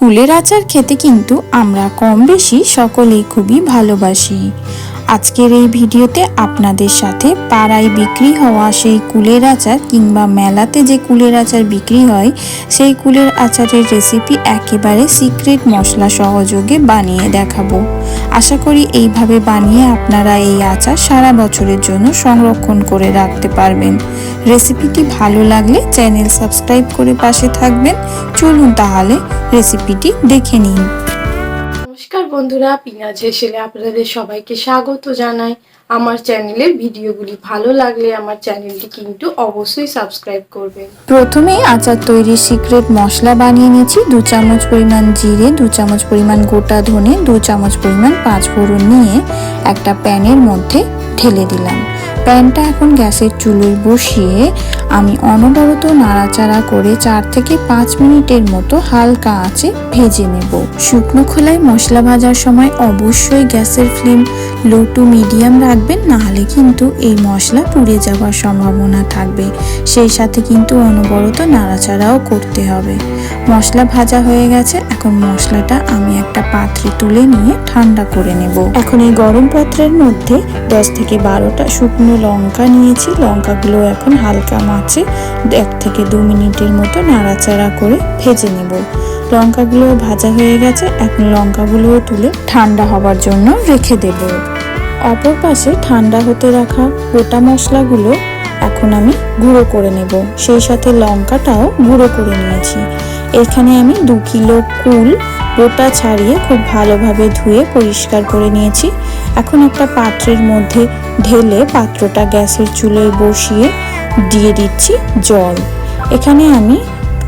কুলের আচার খেতে কিন্তু আমরা কম বেশি সকলেই খুবই ভালোবাসি। আজকের এই ভিডিওতে আপনাদের সাথে পাড়ায় বিক্রি হওয়া সেই কুলের আচার কিংবা মেলাতে যে কুলের আচার বিক্রি হয়, সেই কুলের আচারের রেসিপি একেবারে সিক্রেট মশলা সহযোগে বানিয়ে দেখাবো। আশা করি এইভাবে বানিয়ে আপনারা এই আচার সারা বছরের জন্য সংরক্ষণ করে রাখতে পারবেন। রেসিপিটি ভালো লাগলে চ্যানেল সাবস্ক্রাইব করে পাশে থাকবেন। চলুন তাহলে রেসিপিটি দেখে নিন। নমস্কার বন্ধুরা পিনাজ হেসেলে আপনাদের সবাইকে স্বাগত জানাই। আমার চ্যানেলের ভিডিওগুলি ভালো লাগলে আমার চ্যানেলটি কিন্তু অবশ্যই সাবস্ক্রাইব করবেন। প্রথমেই আচার তৈরির সিক্রেট মশলা বানিয়ে নিয়েছি। দু চামচ পরিমাণ জিরে দু চামচ পরিমাণ গোটা ধনে দু চামচ পরিমাণ পাঁচ ফোড়ন নিয়ে একটা প্যানের মধ্যে ঢেলে দিলাম। প্যানটা এখন গ্যাসের চুলোয় বসিয়ে আমি অনবরত নাড়াচাড়া করে চার থেকে পাঁচ মিনিটের মতো হালকা আঁচে ভেজে নেব। শুকনো খোলায় মশলা ভাজার সময় অবশ্যই গ্যাসের ফ্লেম লো টু মিডিয়াম রাখবেন, নাহলে কিন্তু এই মশলা পুড়ে যাওয়ার সম্ভাবনা থাকবে। সেই সাথে কিন্তু অনবরত নাড়াচাড়াও করতে হবে। মশলা ভাজা হয়ে গেছে, এখন মশলাটা আমি একটা পাত্রে তুলে নিয়ে ঠান্ডা করে নেব। এখন এই গরম পাত্রের মধ্যে দশ থেকে বারোটা শুকনো লঙ্কা নিয়েছি, লঙ্কাগুলো এখন হালকা মাছে এক থেকে দু মিনিটের মতো নাড়াচাড়া করে ভেজে নেব। লঙ্কাগুলো ভাজা হয়ে গেছে, এখন লঙ্কাগুলোও তুলে ঠান্ডা হবার জন্য রেখে দেব। অপর পাশে ঠান্ডা হতে রাখা গোটা মশলাগুলো এখন আমি গুঁড়ো করে নেব। সেই সাথে লঙ্কাটাও গুঁড়ো করে নিয়েছি। এখানে আমি দু কিলো কুল গোটা ছাড়িয়ে খুব ভালোভাবে ধুয়ে পরিষ্কার করে নিয়েছি। এখন একটা পাত্রের মধ্যে ঢেলে পাত্রটা গ্যাসের চুলোয় বসিয়ে দিয়ে দিচ্ছি জল। এখানে আমি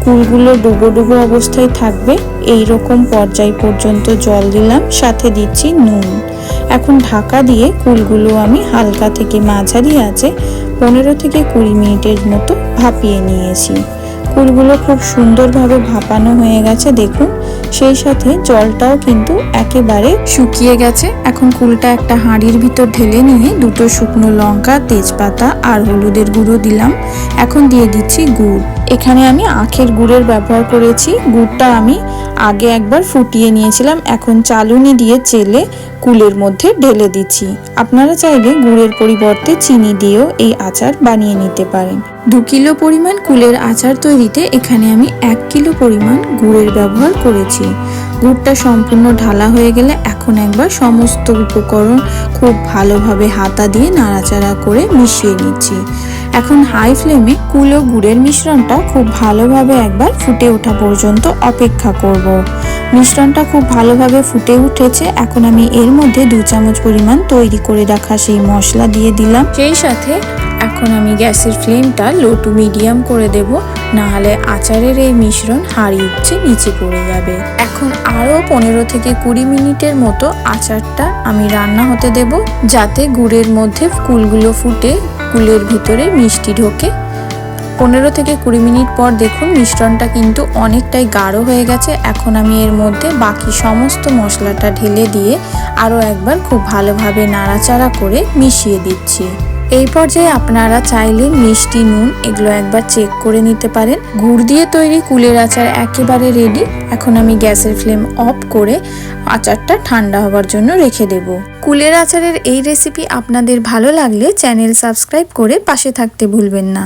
কুলগুলো ডুবো ডুবো অবস্থায় থাকবে এই রকম পর্যায় পর্যন্ত জল দিলাম, সাথে দিচ্ছি নুন। এখন ঢাকা দিয়ে কুলগুলো আমি হালকা থেকে মাঝারি আছে পনেরো থেকে কুড়ি মিনিটের মতো ভাপিয়ে নিয়েছি। কুলগুলো খুব সুন্দরভাবে ভাপানো হয়ে গেছে, দেখুন। সেই সাথে জলটাও কিন্তু একেবারে শুকিয়ে গেছে। এখন কুলটা একটা হাঁড়ির ভিতর ঢেলে নিয়ে দুটো শুকনো লঙ্কা, তেজপাতা আর হলুদের গুঁড়ো দিলাম। এখন দিয়ে দিচ্ছি গুড়। এখানে আমি আখের গুড়ের ব্যবহার করেছি। গুড়টা আমি আগে একবার ফুটিয়ে নিয়েছিলাম, এখন চালুনি দিয়ে চেলে কুলের মধ্যে ঢেলে দিচ্ছি। আপনারা চাইলে গুড়ের পরিবর্তে চিনি দিয়েও এই আচার বানিয়ে নিতে পারেন। দু কিলো পরিমাণ কুলের আচার তৈরিতে এখানে আমি এক কিলো পরিমাণ গুড়ের ব্যবহার করেছি। গুড়টা সম্পূর্ণ ঢালা হয়ে গেলে এখন একবার সমস্ত উপকরণ খুব ভালোভাবে হাতা দিয়ে নাড়াচাড়া করে মিশিয়ে নিচ্ছি। এখন হাই ফ্লেমে কুল ও গুড়ের মিশ্রণটা খুব ভালোভাবে একবার ফুটে ওঠা পর্যন্ত অপেক্ষা করব। মিশ্রণটা খুব ভালোভাবে ফুটে উঠেছে, এখন আমি এর মধ্যে দু চামচ পরিমাণ তৈরি করে রাখা সেই মশলা দিয়ে দিলাম সেই সাথে এখন আমি গ্যাসের ফ্লেমটা লো টু মিডিয়াম করে দেব, নাহলে আচারের এই মিশ্রণ হাড়ি উঠছে নিচে পড়ে যাবে এখন আরও পনেরো থেকে কুড়ি মিনিটের মতো আচারটা আমি রান্না হতে দেব, যাতে গুড়ের মধ্যে কুলগুলো ফুটে কুলের ভিতরে মিষ্টি ঢোকে। পনেরো থেকে কুড়ি মিনিট পর দেখুন মিশ্রণটা কিন্তু অনেকটাই গাঢ় হয়ে গেছে। এখন আমি এর মধ্যে বাকি সমস্ত মশলাটা ঢেলে দিয়ে আরও একবার খুব ভালোভাবে নাড়াচাড়া করে মিশিয়ে দিচ্ছি। এই পর্যায়ে আপনারা চাইলে মিষ্টি, নুন এগুলো একবার চেক করে নিতে পারেন। গুড় দিয়ে তৈরি কুলের আচার একেবারে রেডি এখন আমি গ্যাসের ফ্লেম অফ করে আচারটা ঠান্ডা হওয়ার জন্য রেখে দেব। কুলের আচারের এই রেসিপি আপনাদের ভালো লাগলে চ্যানেল সাবস্ক্রাইব করে পাশে থাকতে ভুলবেন না।